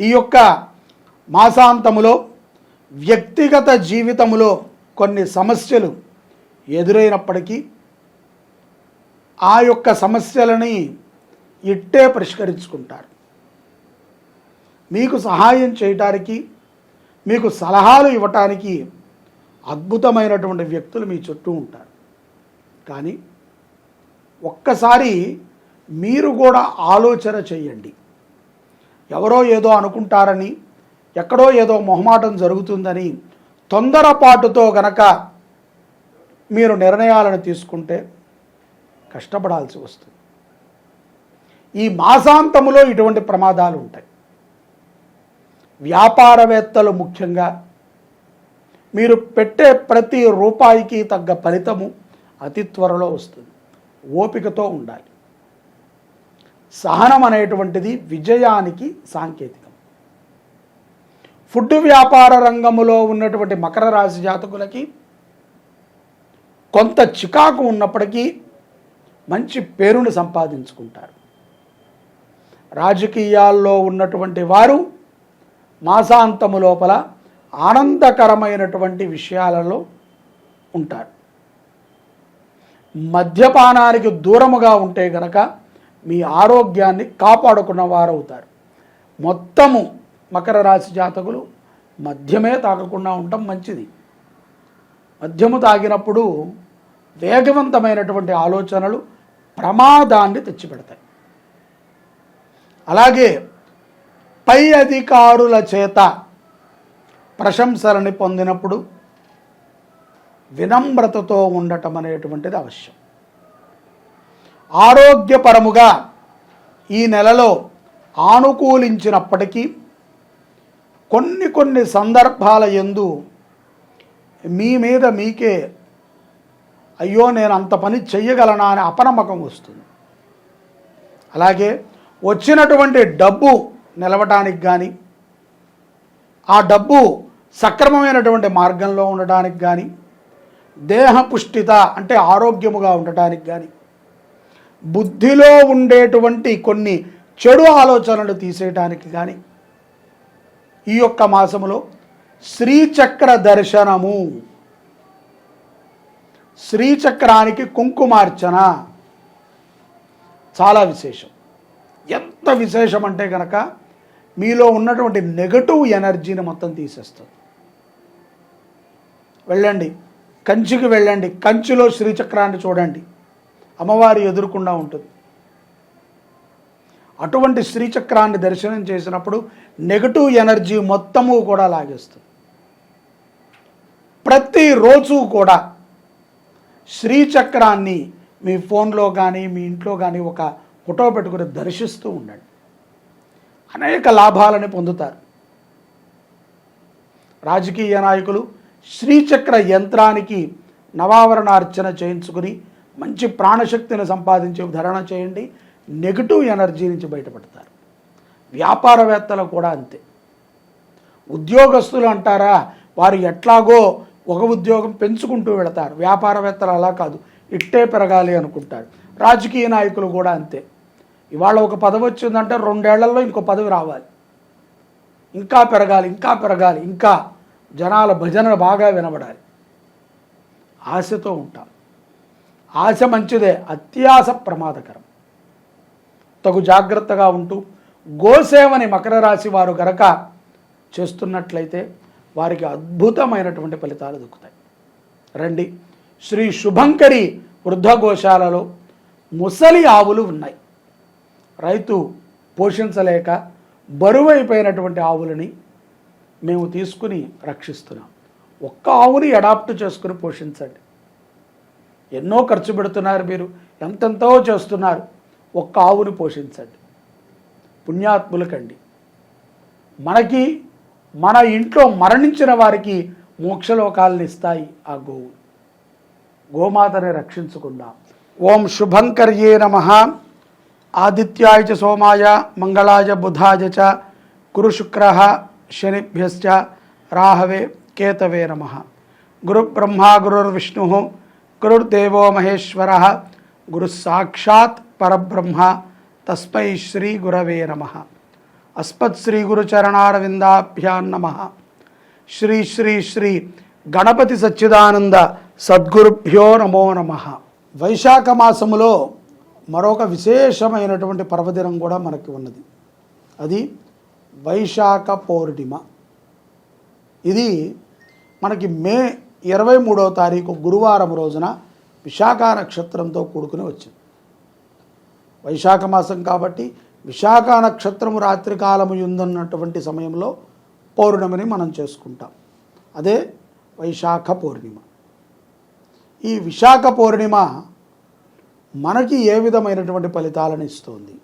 ఈ యొక్క మాసాంతములో వ్యక్తిగత జీవితములో కొన్ని సమస్యలు ఎదురైనప్పటికీ ఆ యొక్క సమస్యలని ఇట్టే పరిష్కరించుకుంటారు. మీకు సహాయం చేయటానికి మీకు సలహాలు ఇవ్వటానికి అద్భుతమైనటువంటి వ్యక్తులు మీ చుట్టూ ఉంటారు. కానీ ఒక్కసారి మీరు కూడా ఆలోచన చేయండి. ఎవరో ఏదో అనుకుంటారని ఎక్కడో ఏదో మొహమాటం జరుగుతుందని తొందరపాటుతో గనక మీరు నిర్ణయాలను తీసుకుంటే కష్టపడాల్సి వస్తుంది. ఈ మాసాంతములో ఇటువంటి ప్రమాదాలు ఉంటాయి. వ్యాపారవేత్తలు ముఖ్యంగా మీరు పెట్టే ప్రతి రూపాయికి తగ్గ ఫలితము అతి త్వరలో వస్తుంది. ఓపికతో ఉండాలి. సహనం అనేటువంటిది విజయానికి సాంకేతికం. ఫుడ్ వ్యాపార రంగములో ఉన్నటువంటి మకర రాశి జాతకులకి కొంత చికాకు ఉన్నప్పటికీ మంచి పేరును సంపాదించుకుంటారు. రాజకీయాల్లో ఉన్నటువంటి వారు మాసాంతము లోపల ఆనందకరమైనటువంటి విషయాలలో ఉంటారు. మద్యపానానికి దూరముగా ఉంటే గనక మీ ఆరోగ్యాన్ని కాపాడుకున్న వారవుతారు. మొత్తము మకర రాశి జాతకులు మద్యమే తాగకుండా ఉండటం మంచిది. మద్యము తాగినప్పుడు వేగవంతమైనటువంటి ఆలోచనలు ప్రమాదాన్ని తెచ్చిపెడతాయి. అలాగే పై అధికారుల చేత ప్రశంసలని పొందినప్పుడు వినమ్రతతో ఉండటం అనేటువంటిది అవశ్యం. ఆరోగ్యపరముగా ఈ నెలలో ఆనుకూలించినప్పటికీ కొన్ని కొన్ని సందర్భాల ఎందు మీ మీద మీకే అయ్యో నేను అంత పని చెయ్యగలనా? అనే అపనమ్మకం వస్తుంది. అలాగే వచ్చినటువంటి డబ్బు నిలవటానికి కానీ ఆ డబ్బు సక్రమమైనటువంటి మార్గంలో ఉండటానికి కానీ దేహ పుష్టిత అంటే ఆరోగ్యముగా ఉండటానికి కానీ బుద్ధిలో ఉండేటువంటి కొన్ని చెడు ఆలోచనలు తీసేయటానికి కానీ ఈ యొక్క మాసములో శ్రీచక్ర దర్శనము. శ్రీచక్రానికి కుంకుమార్చన. చాలా విశేషం. ఎంత విశేషం అంటే కనుక మీలో ఉన్నటువంటి నెగటివ్ ఎనర్జీని మొత్తం తీసేస్తుంది. వెళ్ళండి. కంచికి వెళ్ళండి. కంచిలో శ్రీచక్రాన్ని చూడండి. అమ్మవారి ఎదురుకుండా ఉంటుంది. అటువంటి శ్రీచక్రాన్ని దర్శనం చేసినప్పుడు నెగటివ్ ఎనర్జీ మొత్తము కూడా లాగేస్తుంది. ప్రతిరోజు కూడా శ్రీచక్రాన్ని మీ ఫోన్లో కానీ మీ ఇంట్లో కానీ ఒక ఫోటో పెట్టుకుని దర్శిస్తూ ఉండండి. అనేక లాభాలని పొందుతారు. రాజకీయ నాయకులు శ్రీచక్ర యంత్రానికి నవావరణ అర్చన చేయించుకుని మంచి ప్రాణశక్తిని సంపాదించే ధరణ చేయండి. నెగిటివ్ ఎనర్జీ నుంచి బయటపడతారు. వ్యాపారవేత్తలు కూడా అంతే. ఉద్యోగస్తులు అంటారా వారు ఎట్లాగో ఒక ఉద్యోగం పెంచుకుంటూ వెళతారు. వ్యాపారవేత్తలు అలా కాదు ఇట్టే పెరగాలి అనుకుంటారు. రాజకీయ నాయకులు కూడా అంతే. ఇవాళ ఒక పదవి వచ్చిందంటే రెండేళ్ళలో ఇంకో పదవి రావాలి. ఇంకా పెరగాలి ఇంకా పెరగాలి ఇంకా జనాల భజన బాగా వినబడాలి. ఆశతో ఉంటాం. ఆశ మంచిదే అత్యాశ ప్రమాదకరం. తగు జాగ్రత్తగా ఉంటూ గోసేవని మకర రాశి వారు గనక చేస్తున్నట్లయితే వారికి అద్భుతమైనటువంటి ఫలితాలు దొక్కుతాయి. రండి శ్రీ శుభంకరి వృద్ధ గోశాలలో ముసలి ఆవులు ఉన్నాయి. రైతు పోషించలేక బరువైపోయినటువంటి ఆవులని మేము తీసుకుని రక్షిస్తున్నాం. ఒక్క ఆవుని అడాప్ట్ చేసుకుని పోషించండి. ఎన్నో ఖర్చు పెడుతున్నారు మీరు ఎంతెంతో చేస్తున్నారు. ఒక్క ఆవుని పోషించండి. పుణ్యాత్ములకండి. మనకి మన ఇంట్లో మరణించిన వారికి మోక్షలోకాలను ఇస్తాయి ఆ గోవు. గోమాతని రక్షించుకుందాం. ఓం శుభంకర్యే నమ. ఆదిత్యాయ చ సోమాయ మంగళాయ బుధాయ చ గురు శుక్ర శనిభ్యశ్చ రాహవే కేతవే నమ. గురు బ్రహ్మా గురుర్విష్ణు గురుర్దేవో మహేశ్వర. గురు సాక్షాత్ పరబ్రహ్మ. తస్మై శ్రీ గురవే నమ. అస్మత్ శ్రీ గురుచరణారవిందాభ్యాం నమ. శ్రీ శ్రీ శ్రీ గణపతి సచ్చిదానంద సద్గురుభ్యో నమో నమ. వైశాఖ మాసములో మరొక విశేషమైనటువంటి పర్వదినం కూడా మనకి ఉన్నది. అది వైశాఖ పౌర్ణిమ. ఇది మనకి మే ఇరవై మూడవ తారీఖు గురువారం రోజున విశాఖ నక్షత్రంతో కూడుకుని వచ్చింది. వైశాఖ మాసం కాబట్టి విశాఖ నక్షత్రము రాత్రికాలము ఉందన్నటువంటి సమయంలో పౌర్ణమిని మనం చేసుకుంటాం. అదే వైశాఖ పౌర్ణిమ. ఈ విశాఖ పౌర్ణిమ మనకి ఏ విధమైనటువంటి ఫలితాలను ఇస్తుంది?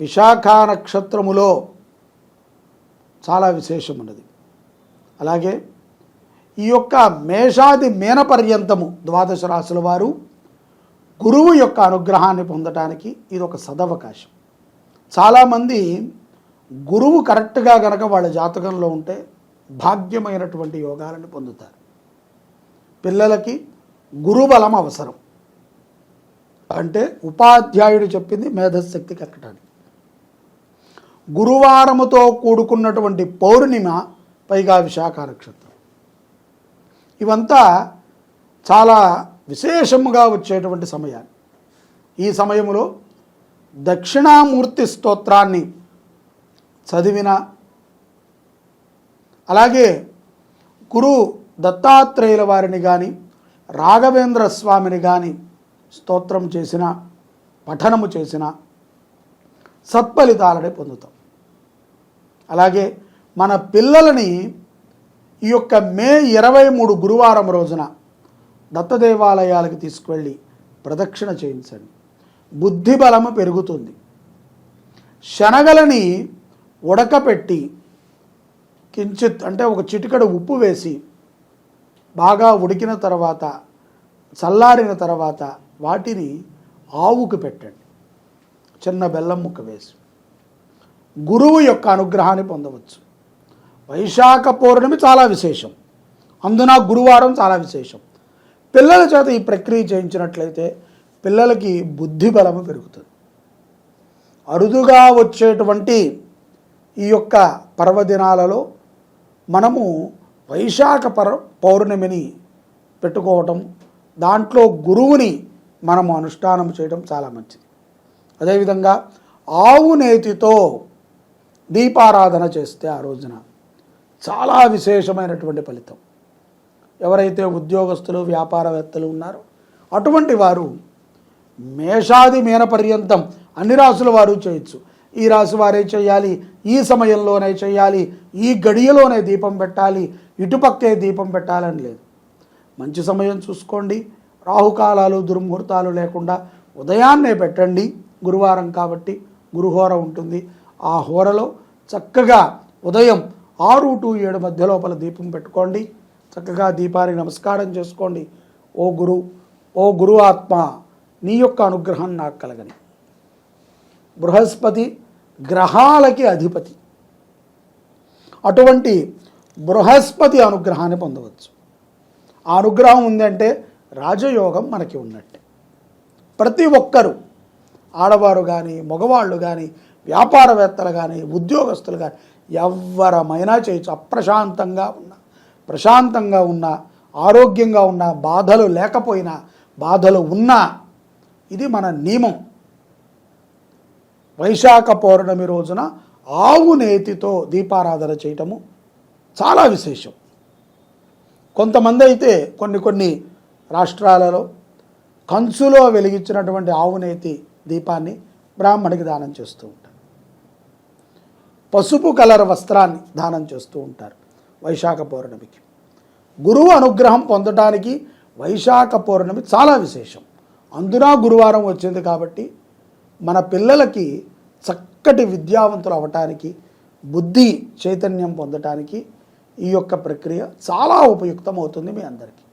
విశాఖ నక్షత్రములో చాలా విశేషం ఉన్నది అలాగే ఈ యొక్క మేషాది మేన పర్యంతము ద్వాదశ రాశుల వారు గురువు యొక్క అనుగ్రహాన్ని పొందటానికి ఇది ఒక సదవకాశం. చాలామంది గురువు కరెక్ట్గా గనక వాళ్ళ జాతకంలో ఉంటే భాగ్యమైనటువంటి యోగాలను పొందుతారు. పిల్లలకి గురుబలం అవసరం. అంటే ఉపాధ్యాయుడు చెప్పింది మేధశక్తి కక్కటానికి. గురువారముతో కూడుకున్నటువంటి పౌర్ణిమ పైగా విశాఖ నక్షత్రం. ఇవంతా చాలా విశేషముగా వచ్చేటువంటి సమయాలు. ఈ సమయంలో దక్షిణామూర్తి స్తోత్రాన్ని చదివిన అలాగే గురు దత్తాత్రేయుల వారిని కానీ రాఘవేంద్ర స్వామిని కానీ స్తోత్రం చేసిన పఠనము చేసిన సత్ఫలితాలని పొందుతాం. అలాగే మన పిల్లలని ఈ యొక్క మే ఇరవై మూడు గురువారం రోజున దత్తదేవాలయాలకు తీసుకువెళ్ళి ప్రదక్షిణ చేయించండి. బుద్ధి బలము పెరుగుతుంది. శనగలని ఉడకపెట్టి కించిత్ అంటే ఒక చిటికడు ఉప్పు వేసి బాగా ఉడికిన తర్వాత చల్లారిన తర్వాత వాటిని ఆవుకు పెట్టండి. చిన్న బెల్లం ముక్క వేసి. గురువు యొక్క అనుగ్రహాన్ని పొందవచ్చు. వైశాఖ పౌర్ణమి చాలా విశేషం. అందున గురువారం చాలా విశేషం. పిల్లల చేత ఈ ప్రక్రియ చేయించినట్లయితే పిల్లలకి బుద్ధి బలము పెరుగుతుంది. అరుదుగా వచ్చేటువంటి ఈ యొక్క పర్వదినాలలో మనము వైశాఖ పర్ పౌర్ణమిని పెట్టుకోవటం దాంట్లో గురువుని మనము అనుష్ఠానం చేయడం చాలా మంచిది. అదేవిధంగా ఆవు నేతితో దీపారాధన చేస్తే ఆ రోజున చాలా విశేషమైనటువంటి ఫలితం. ఎవరైతే ఉద్యోగస్తులు వ్యాపారవేత్తలు ఉన్నారో అటువంటి వారు మేషాది మీన పర్యంతం అన్ని రాసుల వారు చేయొచ్చు. ఈ రాశి వారే చేయాలి ఈ సమయంలోనే చేయాలి ఈ గడియలోనే దీపం పెట్టాలి ఇటుపక్కే దీపం పెట్టాలని లేదు. మంచి సమయం చూసుకోండి. రాహుకాలాలు దుర్ముహూర్తాలు లేకుండా ఉదయాన్నే పెట్టండి. గురువారం కాబట్టి గురుహోర ఉంటుంది. ఆ హోరలో చక్కగా ఉదయం ఆరు టు ఏడు మధ్య లోపల దీపం పెట్టుకోండి. చక్కగా దీపానికి నమస్కారం చేసుకోండి. ఓ గురు ఓ గురు ఆత్మ నీ యొక్క అనుగ్రహం నాకు కలగని. బృహస్పతి గ్రహాలకి అధిపతి. అటువంటి బృహస్పతి అనుగ్రహాన్ని పొందవచ్చు. ఆ అనుగ్రహం ఉందంటే రాజయోగం మనకి ఉన్నట్టే. ప్రతి ఒక్కరూ ఆడవారు కానీ మగవాళ్ళు కానీ వ్యాపారవేత్తలు కానీ ఉద్యోగస్తులు కానీ ఎవరమైనా చేయొచ్చు. అప్రశాంతంగా ఉన్న ప్రశాంతంగా ఉన్న ఆరోగ్యంగా ఉన్న బాధలు లేకపోయినా బాధలు ఉన్నా ఇది మన నియమం. వైశాఖ పౌర్ణమి రోజున ఆవు నేతితో దీపారాధన చేయటము చాలా విశేషం. కొంతమంది అయితే కొన్ని కొన్ని రాష్ట్రాలలో కంచులో వెలిగించినటువంటి ఆవు నేతి దీపాన్ని బ్రాహ్మణికి దానం చేస్తూ పసుపు కలర్ వస్త్రాన్ని దానం చేస్తూ ఉంటారు వైశాఖ పౌర్ణమికి. గురువు అనుగ్రహం పొందడానికి వైశాఖ పౌర్ణమి చాలా విశేషం. అందున గురువారం వచ్చింది కాబట్టి మన పిల్లలకి చక్కటి విద్యావంతులు అవ్వటానికి బుద్ధి చైతన్యం పొందటానికి ఈ యొక్క ప్రక్రియ చాలా ఉపయుక్తం అవుతుంది మీ అందరికీ.